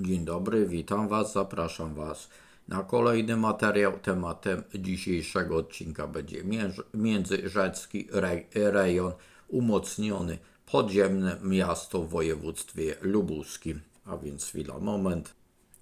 Dzień dobry, witam Was, zapraszam Was na kolejny materiał. Tematem dzisiejszego odcinka będzie między- międzyrzecki rej, rejon umocniony, podziemne miasto w województwie lubuskim. A więc chwila, moment.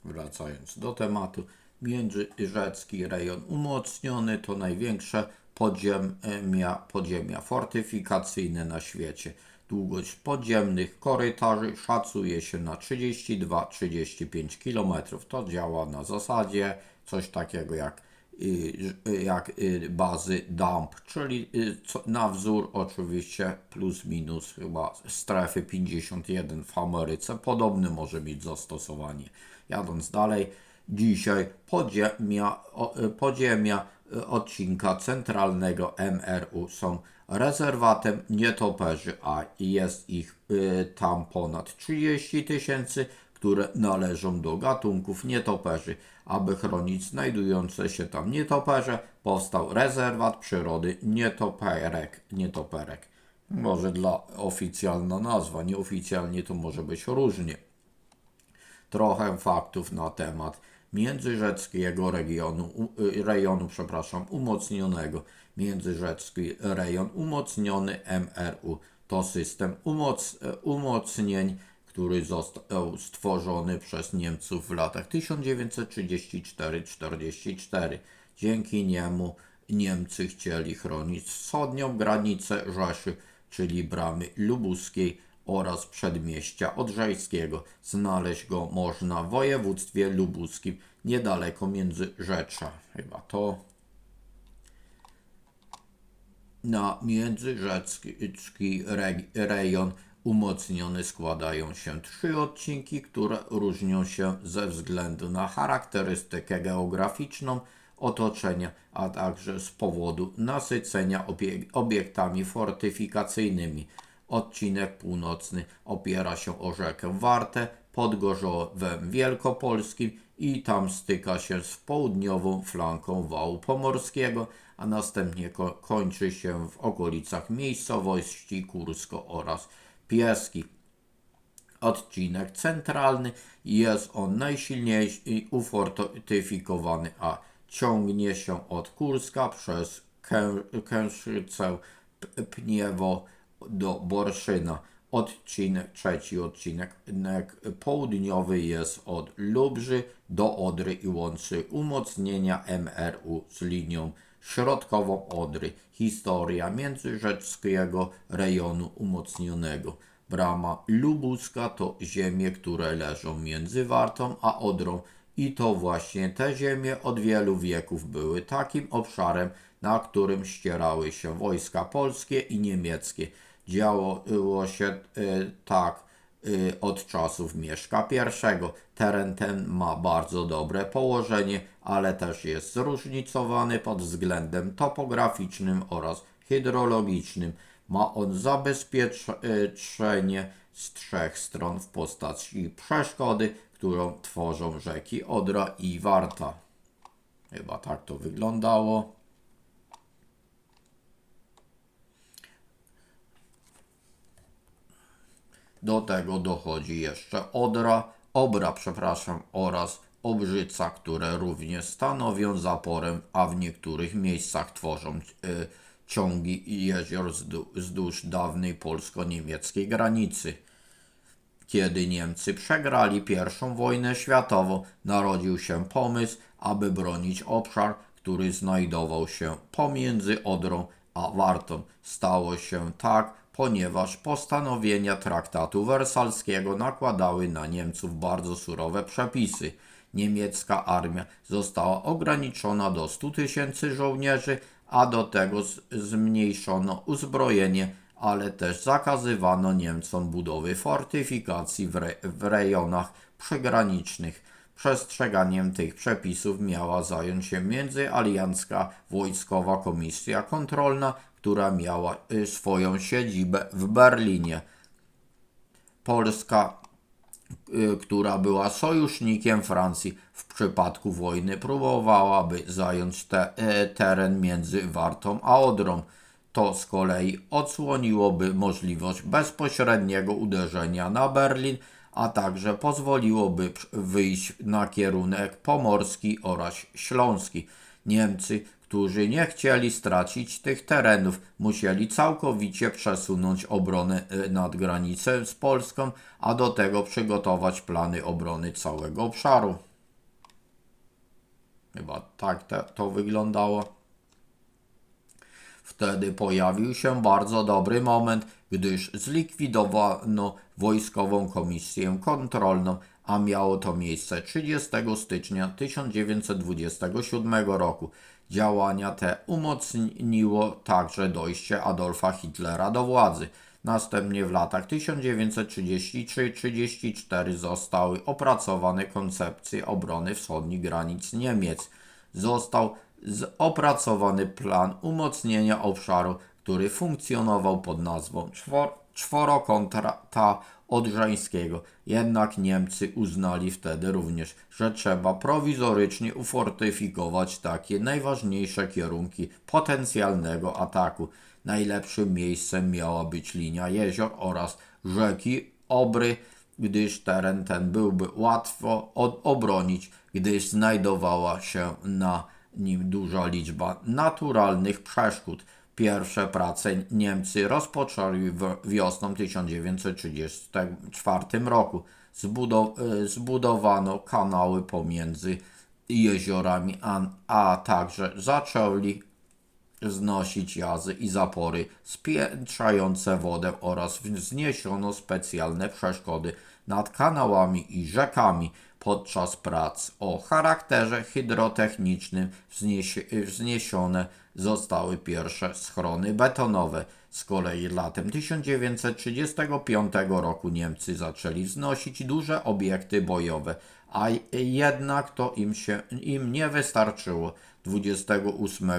Wracając do tematu, międzyrzecki rejon umocniony to największe podziemia, podziemia fortyfikacyjne na świecie. Długość podziemnych korytarzy szacuje się na 32-35 km. To działa na zasadzie coś takiego jak, y, jak y, bazy dump, czyli y, na wzór oczywiście plus minus chyba strefy 51 w Ameryce. Podobny może mieć zastosowanie. Jadąc dalej, dzisiaj podziemia, y, podziemia y, odcinka centralnego MRU są rezerwatem nietoperzy, a jest ich y, tam ponad 30 tysięcy, które należą do gatunków nietoperzy. Aby chronić znajdujące się tam nietoperze, powstał rezerwat przyrody nietoperek. nietoperek. Może dla oficjalna nazwa, nieoficjalnie to może być różnie trochę faktów na temat międzyrzeckiego regionu, y, rejonu, przepraszam, umocnionego. Międzyrzecki rejon umocniony MRU to system umoc, e, umocnień, który został stworzony przez Niemców w latach 1934-44. Dzięki niemu Niemcy chcieli chronić wschodnią granicę Rzeszy, czyli bramy lubuskiej oraz przedmieścia Odrzejskiego. Znaleźć go można w województwie lubuskim, niedaleko Międzyrzecza. Chyba to na międzyrzecki re- rejon umocniony składają się trzy odcinki, które różnią się ze względu na charakterystykę geograficzną otoczenia, a także z powodu nasycenia obie- obiektami fortyfikacyjnymi. Odcinek północny opiera się o rzekę Wartę pod Gorzowem Wielkopolskim i tam styka się z południową flanką wału pomorskiego, a następnie ko- kończy się w okolicach miejscowości Kursko oraz Pieski. Odcinek centralny jest on najsilniej ufortyfikowany, a ciągnie się od Kurska przez Kę- Kęszycę, Pniewo do Borszyna. Odcinek, trzeci odcinek nek południowy jest od Lubrzy do Odry i łączy umocnienia MRU z linią środkową Odry. Historia międzyrzeckiego rejonu umocnionego. Brama lubuska to ziemie, które leżą między Wartą a Odrą i to właśnie te ziemie od wielu wieków były takim obszarem, na którym ścierały się wojska polskie i niemieckie. Działo się e, tak e, od czasów Mieszka I. Teren ten ma bardzo dobre położenie, ale też jest zróżnicowany pod względem topograficznym oraz hydrologicznym. Ma on zabezpieczenie z trzech stron w postaci przeszkody, którą tworzą rzeki Odra i Warta. Chyba tak to wyglądało. Do tego dochodzi jeszcze Odra, Obra, przepraszam, oraz Obrzyca, które również stanowią zaporę, a w niektórych miejscach tworzą y, ciągi jezior wzdłuż, dawnej polsko-niemieckiej granicy. Kiedy Niemcy przegrali I wojnę światową, narodził się pomysł, aby bronić obszar, który znajdował się pomiędzy Odrą a Wartą. Stało się tak, ponieważ postanowienia traktatu wersalskiego nakładały na Niemców bardzo surowe przepisy. Niemiecka armia została ograniczona do 100 tysięcy żołnierzy, a do tego zmniejszono uzbrojenie, ale też zakazywano Niemcom budowy fortyfikacji w, re- w rejonach przygranicznych. Przestrzeganiem tych przepisów miała zająć się międzyaliancka wojskowa komisja kontrolna, która miała y, swoją siedzibę w Berlinie. Polska y, która była sojusznikiem Francji w przypadku wojny, próbowałaby zająć te, e, teren między Wartą a Odrą. To z kolei odsłoniłoby możliwość bezpośredniego uderzenia na Berlin, a także pozwoliłoby wyjść na kierunek pomorski oraz śląski. Niemcy, którzy nie chcieli stracić tych terenów, musieli całkowicie przesunąć obronę e, nad granicę z Polską, a do tego przygotować plany obrony całego obszaru. Chyba tak te, to wyglądało. Wtedy pojawił się bardzo dobry moment, gdyż zlikwidowano Wojskową Komisję Kontrolną, a miało to miejsce 30 stycznia 1927 roku. Działania te umocniło także dojście Adolfa Hitlera do władzy. Następnie w latach 1933-34 zostały opracowane koncepcje obrony wschodnich granic Niemiec. Został opracowany plan umocnienia obszaru, który funkcjonował pod nazwą czwor, czworokąta odrzańskiego. Jednak Niemcy uznali wtedy również, że trzeba prowizorycznie ufortyfikować takie najważniejsze kierunki potencjalnego ataku. Najlepszym miejscem miała być linia jezior oraz rzeki Obry, gdyż teren ten byłby łatwo obronić, gdyż znajdowała się na nim duża liczba naturalnych przeszkód. Pierwsze prace Niemcy rozpoczęli wiosną 1934 roku. E, zbudowano kanały pomiędzy jeziorami, a, a także zaczęli znosić jazy i zapory spiętrzające wodę oraz wzniesiono specjalne przeszkody nad kanałami i rzekami. Podczas prac o charakterze hydrotechnicznym wzniesione zostały pierwsze schrony betonowe. Z kolei latem 1935 roku Niemcy zaczęli wznosić duże obiekty bojowe, a jednak to im, się, im nie wystarczyło. 28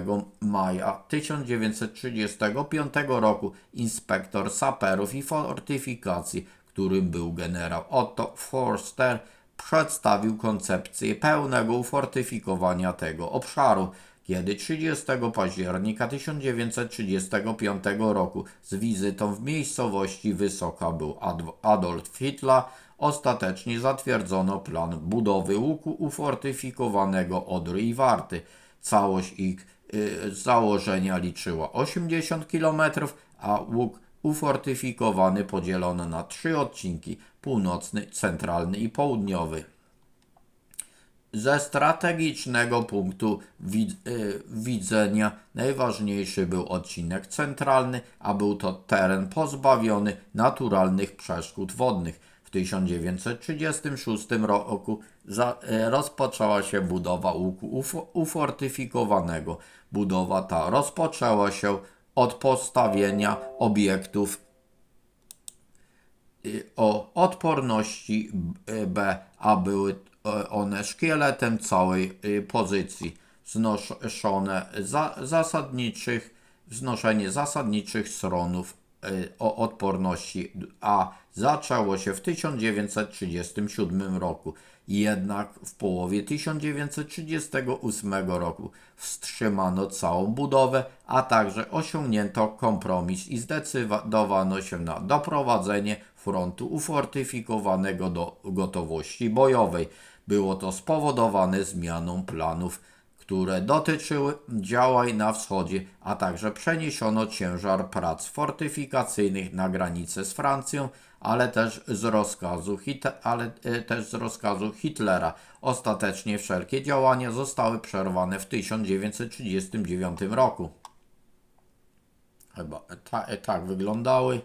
maja 1935 roku inspektor saperów i fortyfikacji, którym był generał Otto Forster, przedstawił koncepcję pełnego ufortyfikowania tego obszaru. Kiedy 30 października 1935 roku z wizytą w miejscowości Wysoka był Adolf Hitler, ostatecznie zatwierdzono plan budowy łuku ufortyfikowanego Odry i Warty. Całość ich y, założenia liczyła 80 km, a łuk ufortyfikowany podzielono na trzy odcinki: północny, centralny i południowy. Ze strategicznego punktu y, widzenia najważniejszy był odcinek centralny, a był to teren pozbawiony naturalnych przeszkód wodnych. W 1936 roku y, rozpoczęła się budowa łuku uf- ufortyfikowanego. Budowa ta rozpoczęła się od postawienia obiektów y, o odporności B, a były y, one szkieletem całej y, pozycji. Znoszone za, zasadniczych, wznoszenie zasadniczych stronów o odporności A zaczęło się w 1937 roku. Jednak w połowie 1938 roku wstrzymano całą budowę, a także osiągnięto kompromis i zdecydowano się na doprowadzenie frontu ufortyfikowanego do gotowości bojowej. Było to spowodowane zmianą planów, które dotyczyły działań na wschodzie, a także przeniesiono ciężar prac fortyfikacyjnych na granicę z Francją, ale też z rozkazu, Hit- ale e, też z rozkazu Hitlera. Ostatecznie wszelkie działania zostały przerwane w 1939 roku. Chyba ta, tak wyglądały.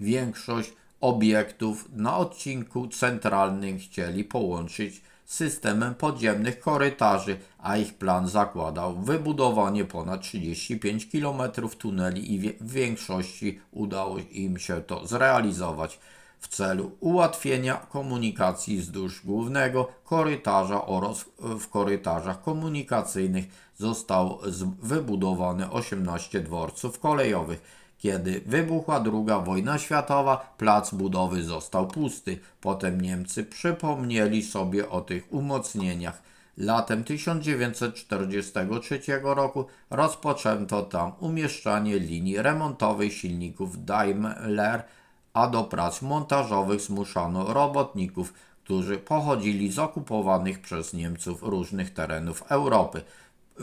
Większość obiektów na odcinku centralnym chcieli połączyć systemem podziemnych korytarzy, a ich plan zakładał wybudowanie ponad 35 km tuneli i w większości udało im się to zrealizować w celu ułatwienia komunikacji wzdłuż głównego korytarza oraz w korytarzach komunikacyjnych zostało wybudowane 18 dworców kolejowych. Kiedy wybuchła II wojna światowa, plac budowy został pusty. Potem Niemcy przypomnieli sobie o tych umocnieniach. Latem 1943 roku rozpoczęto tam umieszczanie linii remontowej silników Daimler, a do prac montażowych zmuszano robotników, którzy pochodzili z okupowanych przez Niemców różnych terenów Europy.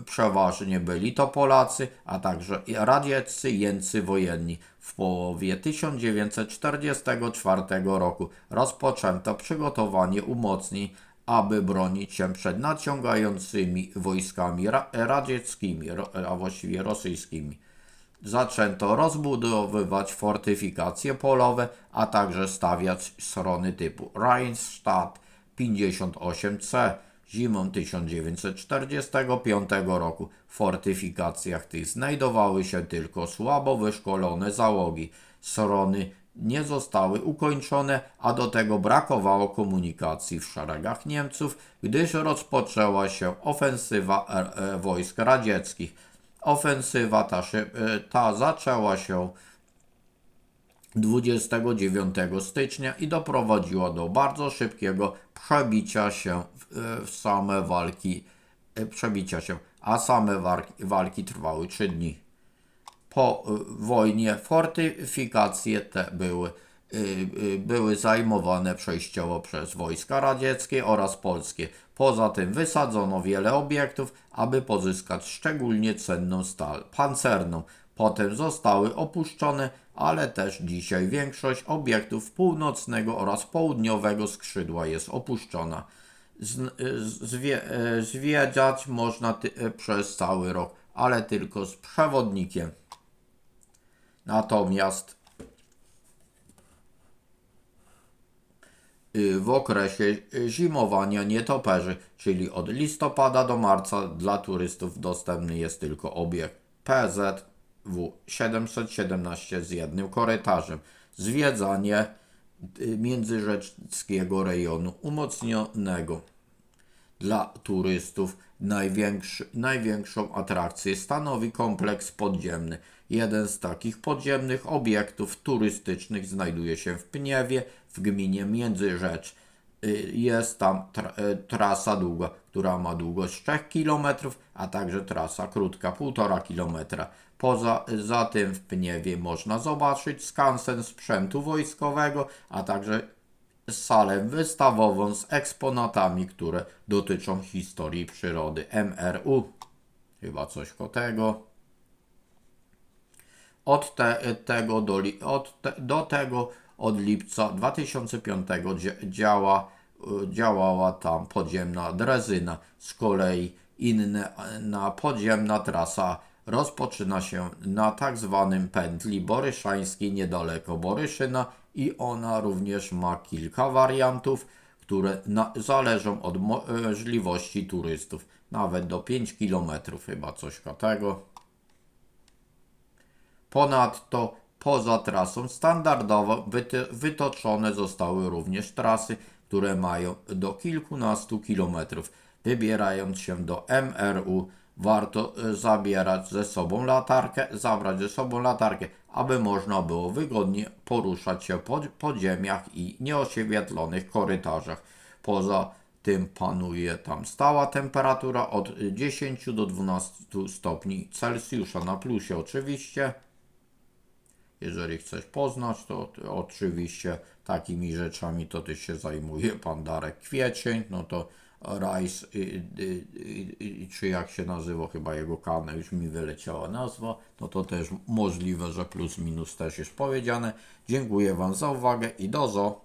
Przeważnie byli to Polacy, a także radzieccy jeńcy wojenni. W połowie 1944 roku rozpoczęto przygotowanie umocnień, aby bronić się przed nadciągającymi wojskami ra- radzieckimi, a właściwie rosyjskimi. Zaczęto rozbudowywać fortyfikacje polowe, a także stawiać schrony typu Rheinstadt 58C. Zimą 1945 roku w fortyfikacjach tych znajdowały się tylko słabo wyszkolone załogi. Schrony nie zostały ukończone, a do tego brakowało komunikacji w szeregach Niemców, gdyż rozpoczęła się ofensywa e, e, wojsk radzieckich. Ofensywa ta, e, ta zaczęła się 29 stycznia i doprowadziła do bardzo szybkiego przebicia się w, w same walki, e, przebicia się, a same walki, walki trwały 3 dni. Po y, wojnie fortyfikacje te były, były zajmowane przejściowo przez wojska radzieckie oraz polskie. Poza tym wysadzono wiele obiektów, aby pozyskać szczególnie cenną stal pancerną. Potem zostały opuszczone, ale też dzisiaj większość obiektów północnego oraz południowego skrzydła jest opuszczona. Z, zwie, zwiedzać można przez cały rok, ale tylko z przewodnikiem. Natomiast w okresie y, zimowania nietoperzy, czyli od listopada do marca dla turystów dostępny jest tylko obiekt PZW 717 z jednym korytarzem. Zwiedzanie y, międzyrzeckiego rejonu umocnionego. Dla turystów największy, największą atrakcję stanowi kompleks podziemny. Jeden z takich podziemnych obiektów turystycznych znajduje się w Pniewie w gminie Międzyrzecz. Y, Jest tam tra y, trasa długa, która ma długość 3 km, a także trasa krótka 1,5 km. Poza za tym w Pniewie można zobaczyć skansen sprzętu wojskowego, a także salę wystawową z eksponatami, które dotyczą historii przyrody MRU. Chyba coś ko tego. Od, te, tego do, od te, do tego od lipca 2005 dzia- działa, działała tam podziemna drezyna. Z kolei inna podziemna trasa rozpoczyna się na tak zwanym pętli boryszańskiej niedaleko Boryszyna i ona również ma kilka wariantów, które na, zależą od mo- możliwości turystów. Nawet do 5 km chyba coś tego. Ponadto poza trasą standardową wyty- wytoczone zostały również trasy, które mają do kilkunastu kilometrów. Wybierając się do MRU, warto e, zabierać ze sobą latarkę, zabrać ze sobą latarkę, aby można było wygodnie poruszać się po podziemiach i nieoświetlonych korytarzach. Poza tym panuje tam stała temperatura od 10 do 12 stopni Celsjusza na plusie oczywiście. Jeżeli chcesz poznać, to oczywiście takimi rzeczami to ty się zajmuje pan Darek Kwiecień, no to Rice, czy jak się nazywa, chyba jego kanał, już mi wyleciała nazwa, no to też możliwe, że plus minus też jest powiedziane. Dziękuję Wam za uwagę i dozo.